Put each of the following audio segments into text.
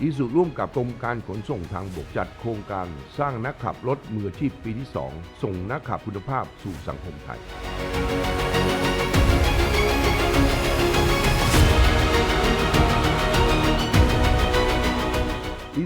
อีสุร่วมกับกรมการขนส่งทางบกจัดโครงการสร้างนักขับรถมืออาชีพปีที่ 2 ส่งนักขับคุณภาพสู่สังคมไทย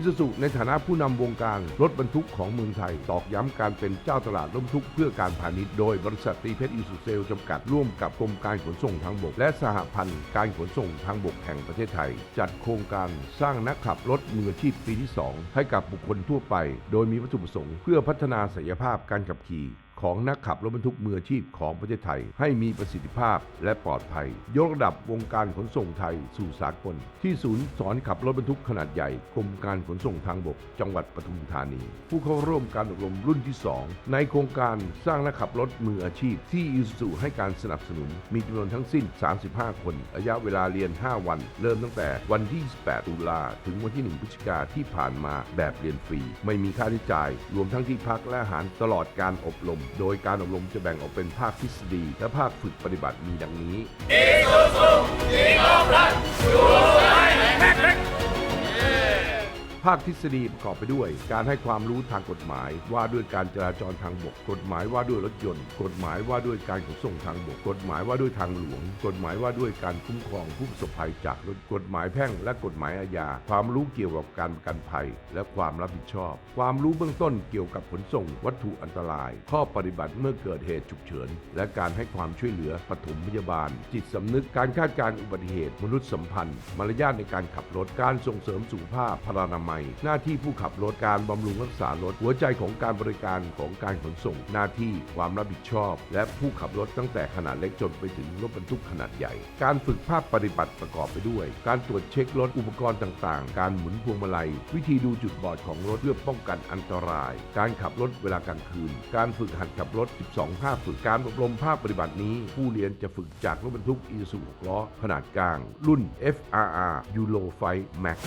ซูซุในฐานะผู้นำวงการรถบรรทุกของเมืองไทย ตอกย้ำการเป็นเจ้าตลาดรถบรรทุกเพื่อการพาณิชย์โดยบริษัทตีเพชรอิซูเซลจำกัดร่วมกับกรมการขนส่งทางบก และสหพันธ์การขนส่งทางบกแห่งประเทศไทย จัดโครงการสร้างนักขับรถมืออาชีพปีที่ 2 ให้กับบุคคลทั่วไป โดยมีวัตถุประสงค์เพื่อพัฒนาศักยภาพการขับขี่ ของนักขับรถบรรทุกมืออาชีพของประเทศไทย ให้มีประสิทธิภาพและปลอดภัย ยกระดับวงการขนส่งไทยสู่สากล ที่ศูนย์สอนขับรถบรรทุกขนาดใหญ่กรมการขนส่งทางบก จังหวัดปทุมธานี ผู้เข้าร่วมการอบรมรุ่นที่ 2 ในโครงการสร้างนักขับรถมืออาชีพ ที่อิสุให้การสนับสนุน มีจำนวนทั้งสิ้น 35 คนระยะเวลาเรียน 5 วัน เริ่มตั้งแต่วันที่ 28 ตุลาถึงวันที่ 1 พฤศจิกาที่ผ่านมาแบบเรียนฟรี ไม่มีค่าใช้จ่าย รวมทั้งที่พักและอาหารตลอดการอบรมโดยการอบรมจะแบ่งออกเป็นภาคทฤษฎีและภาคฝึกปฏิบัติมีดังนี้ ภาคทฤษฎีประกอบไปด้วย การให้ความรู้ทางกฎหมาย ว่าด้วยการจราจรทางบก กฎหมายว่าด้วยรถยนต์ กฎหมายว่าด้วยการขนส่งทางบก กฎหมายว่าด้วยทางหลวง กฎหมายว่าด้วยการคุ้มครองผู้ประสบภัยจากรถกฎหมายแพ่งและกฎหมายอาญา ความรู้เกี่ยวกับการประกันภัย และความรับผิดชอบ ความรู้เบื้องต้นเกี่ยวกับขนส่ง วัตถุอันตราย ข้อปฏิบัติเมื่อเกิดเหตุฉุกเฉิน และการให้ความช่วยเหลือปฐมพยาบาล จิตสำนึกการคาดการณ์อุบัติเหตุ มนุษยสัมพันธ์ มารยาทในการขับรถ การส่งเสริมสุขภาพพลานามัยหน้าที่ผู้ขับรถการบำรุงรักษารถ หัวใจของการบริการของการขนส่ง หน้าที่ความรับผิดชอบ และผู้ขับรถตั้งแต่ขนาดเล็กจนไปถึงรถบรรทุกขนาดใหญ่ การฝึกภาคปฏิบัติประกอบไปด้วย การตรวจเช็ครถอุปกรณ์ต่างๆ การหมุนพวงมาลัย วิธีดูจุดบอดของรถเพื่อป้องกันอันตราย การขับรถเวลากลางคืน การฝึกหัดขับรถ 12 ภาคฝึกการอบรมภาคปฏิบัตินี้ ผู้เรียนจะฝึกจากรถบรรทุกอีซู6ล้อขนาดกลาง รุ่น FRR Euro 5 Max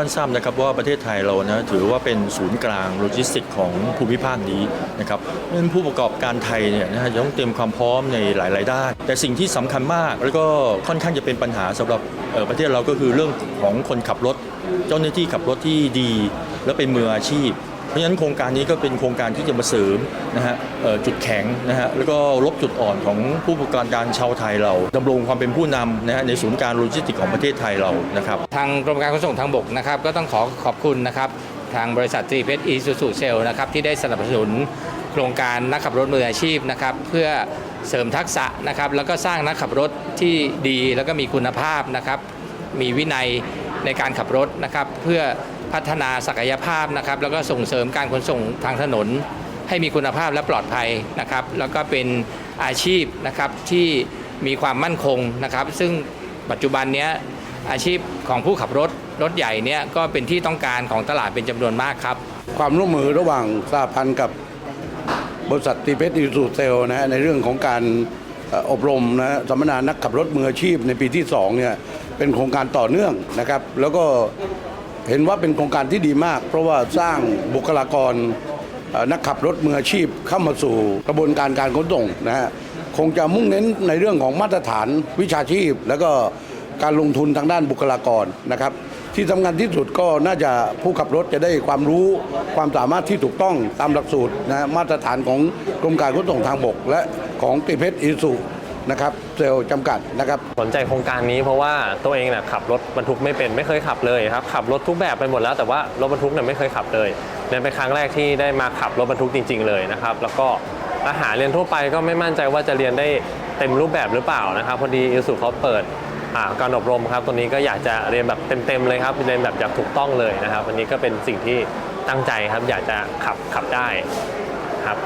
ท่านทราบนะครับว่าประเทศไทยเรานะถือว่าเป็นศูนย์กลางโลจิสติกของภูมิภาคนี้นะครับเพราะฉะนั้นผู้ประกอบการไทยเนี่ยนะฮะจะต้องเตรียมความพร้อมในหลาย ๆ ด้าน แต่สิ่งที่สำคัญมาก แล้วก็ค่อนข้างจะเป็นปัญหาสำหรับประเทศเราก็คือเรื่องของคนขับรถ เจ้าหน้าที่ขับรถที่ดี และเป็นมืออาชีพ เพราะฉะนั้นโครงการนี้ก็เป็นโครงการที่จะมาเสริมนะฮะจุดแข็งนะฮะแล้วก็ลบจุดอ่อนของผู้ประกอบการชาวไทยเราดำรงความเป็นผู้นำนะฮะในศูนย์การโลจิสติกของประเทศไทยเรานะครับทางกรมการขนส่งทางบกนะครับก็ต้องขอขอบคุณนะครับทางบริษัทตรีเพชรอีซูซูเซลนะครับที่ได้สนับสนุนโครงการนักขับรถมืออาชีพนะครับเพื่อเสริมทักษะนะครับแล้วก็สร้างนักขับรถที่ดีแล้วก็มีคุณภาพนะครับมีวินัยในการขับรถนะครับเพื่อ พัฒนาศักยภาพนะครับแล้วก็ส่งเสริมการขนส่งทางถนน ให้มีคุณภาพและปลอดภัยนะครับ แล้วก็เป็นอาชีพนะครับที่มีความมั่นคงนะครับ ซึ่งปัจจุบันนี้อาชีพของผู้ขับรถรถใหญ่เนี่ยก็เป็นที่ต้องการของตลาดเป็นจำนวนมากครับ ความร่วมมือระหว่างสหพันธ์กับบริษัทตีเพชรอิสูเซลนะฮะในเรื่องของการอบรมนะฮะสัมมนานักขับรถมืออาชีพในปีที่2เนี่ยเป็นโครงการต่อเนื่องนะครับ แล้วก็ เห็นว่าเป็นโครงการที่ดีมาก เพราะว่าสร้างบุคลากรนักขับรถมืออาชีพเข้ามาสู่กระบวนการการขนส่งนะฮะคงจะมุ่งเน้นในเรื่องของมาตรฐานวิชาชีพ แล้วก็การลงทุนทางด้านบุคลากรนะครับ ที่สำคัญที่สุดก็น่าจะผู้ขับรถจะได้ความรู้ความสามารถที่ถูกต้องตามหลักสูตรนะมาตรฐานของกรมการขนส่งทางบก และของติเพชรอิสุ นะครับเซลล์จำกัดนะครับสนใจโครงการนี้เพราะว่าตัวเองเนี่ยขับรถบรรทุกไม่เป็นไม่เคยขับเลยครับขับรถทุกแบบไปหมดแล้วแต่ว่ารถบรรทุกเนี่ยไม่เคยขับเลยเนี่ยเป็นครั้งแรกที่ได้มาขับรถบรรทุกจริง ๆ เลยนะครับแล้วก็อาหารเรียนทั่วไปก็ไม่มั่นใจว่าจะเรียนได้เต็มรูปแบบหรือเปล่านะครับพอดีอิสุเขาเปิดการอบรมครับตัวนี้ก็อยากจะเรียนแบบเต็มๆเลยครับเรียนแบบอยากถูกต้องเลยนะครับวันนี้ก็เป็นสิ่งที่ตั้งใจครับอยากจะขับขับได้ครับ